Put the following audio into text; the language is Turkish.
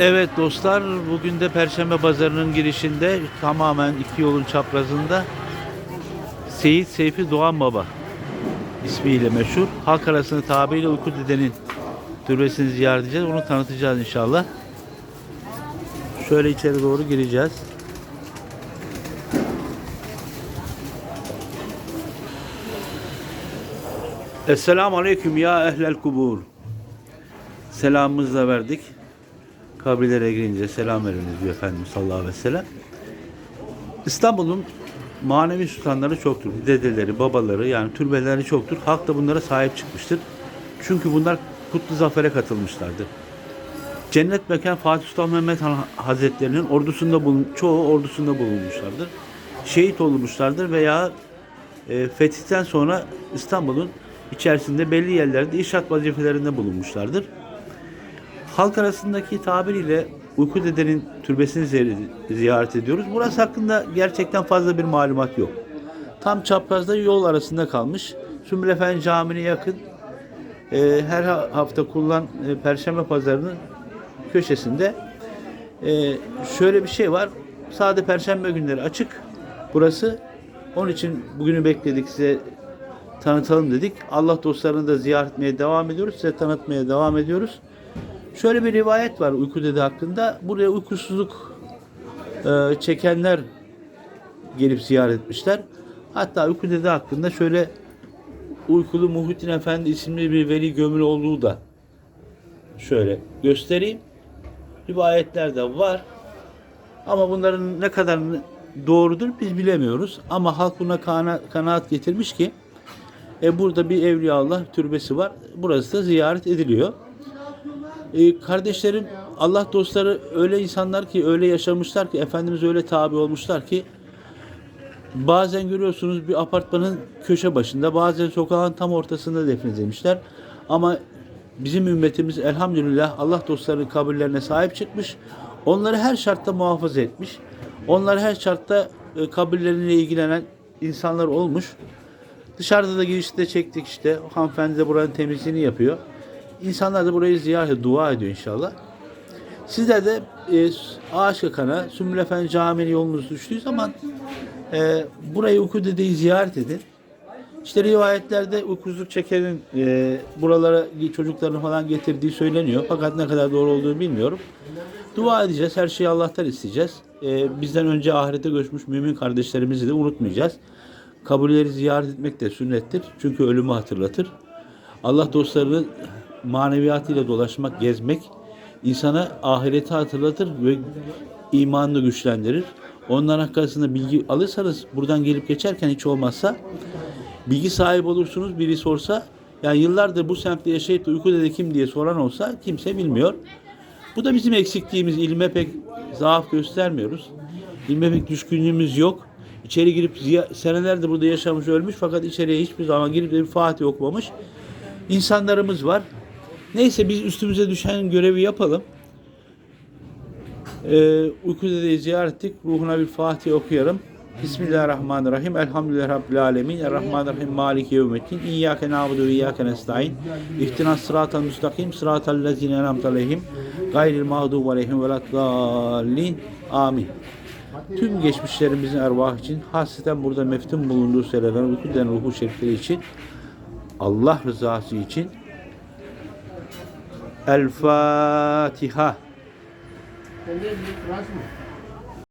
Evet dostlar, bugün de Perşembe Pazarı'nın girişinde tamamen iki yolun çaprazında Seyit Seyfi Doğan Baba ismiyle meşhur. Halk arasında tabiriyle Uyku Dede'nin türbesini ziyaret edeceğiz. Onu tanıtacağız inşallah. Şöyle içeri doğru gireceğiz. Esselamu Aleyküm ya ehlel kubur. Selamımızı da verdik. Kabirlere girince selam veriniz diyor Efendimiz sallallahu aleyhi ve sellem. İstanbul'un manevi sultanları çoktur. Dedeleri, babaları yani türbeleri çoktur. Halk da bunlara sahip çıkmıştır. Çünkü bunlar kutlu zafere katılmışlardır. Cennet mekan Fatih Sultan Mehmet Han Hazretlerinin ordusunda bulun, çoğu ordusunda bulunmuşlardır. Şehit olmuşlardır veya e, fetihten sonra İstanbul'un içerisinde belli yerlerde inşaat vazifelerinde bulunmuşlardır. Halk arasındaki tabiriyle Uyku Dede'nin türbesini zi- ziyaret ediyoruz. Burası hakkında gerçekten fazla bir malumat yok. Tam çaprazda yol arasında kalmış. Sümbül Efendi Camii'ne yakın e, her ha- hafta kullan e, Perşembe Pazarı'nın köşesinde e, şöyle bir şey var. Sadece Perşembe günleri açık burası. Onun için bugünü bekledik size tanıtalım dedik. Allah dostlarını da ziyaret etmeye devam ediyoruz. Size tanıtmaya devam ediyoruz. Şöyle bir rivayet var uyku dede hakkında. Buraya uykusuzluk e, çekenler gelip ziyaret etmişler. Hatta uyku dede hakkında şöyle uykulu Muhittin Efendi isimli bir veli gömülü olduğu da şöyle göstereyim. Rivayetler de var. Ama bunların ne kadar doğrudur biz bilemiyoruz. Ama halk buna kana- kanaat getirmiş ki e, burada bir Evliyaullah türbesi var. Burası da ziyaret ediliyor. E, kardeşlerim Allah dostları öyle insanlar ki öyle yaşamışlar ki Efendimiz öyle tabi olmuşlar ki bazen görüyorsunuz bir apartmanın köşe başında bazen sokağın tam ortasında defnedilmişler. Ama bizim ümmetimiz elhamdülillah Allah dostlarının kabirlerine sahip çıkmış. Onları her şartta muhafaza etmiş. Onlar her şartta e, kabirleriyle ilgilenen insanlar olmuş. Dışarıda da girişte çektik işte. O hanımefendi de buranın temizliğini yapıyor. İnsanlar da burayı ziyaret dua ediyor inşallah. Sizler de e, Ağaç Kakan'a, Sümbül Efendi Camii'ne yolunuz düştüğü zaman e, burayı Uyku Dede'yi ziyaret edin. İşte rivayetlerde uykusuzluk çekenin e, buralara çocuklarını falan getirdiği söyleniyor. Fakat ne kadar doğru olduğunu bilmiyorum. Dua edeceğiz. Her şeyi Allah'tan isteyeceğiz. E, bizden önce ahirete göçmüş mümin kardeşlerimizi de unutmayacağız. Kabulleri ziyaret etmek de sünnettir. Çünkü ölümü hatırlatır. Allah dostlarını maneviyatıyla dolaşmak, gezmek insana ahireti hatırlatır ve imanını güçlendirir. Onların hakkında bilgi alırsanız buradan gelip geçerken hiç olmazsa bilgi sahibi olursunuz. Biri sorsa yani yıllardır bu semtte yaşayıp da uyku dede kim diye soran olsa kimse bilmiyor. Bu da bizim eksikliğimiz. İlme pek zaaf göstermiyoruz. İlme pek düşkünlüğümüz yok. İçeri girip senelerdir burada yaşamış ölmüş fakat içeriye hiçbir zaman girip de bir Fatih okumamış insanlarımız var. Neyse biz üstümüze düşen görevi yapalım. Ee, uyku dedeyi ziyaret ettik. Ruhuna bir Fatih okuyalım. Bismillahirrahmanirrahim. Elhamdülillahi Rabbil alemin. Errahmanirrahim. Maliki yevmeddin. İyyâke nâbudu ve iyyâke nestaîn. İhtinas sıratal müstakim. Sıratal lezîne en'amte aleyhim. Gayril mağdûb aleyhim ve laddâllin. Amin. Tüm geçmişlerimizin ervahı için hasreten burada meftun bulunduğu seyreden uyku denen ruhu şerifleri için Allah rızası için الفاتحة.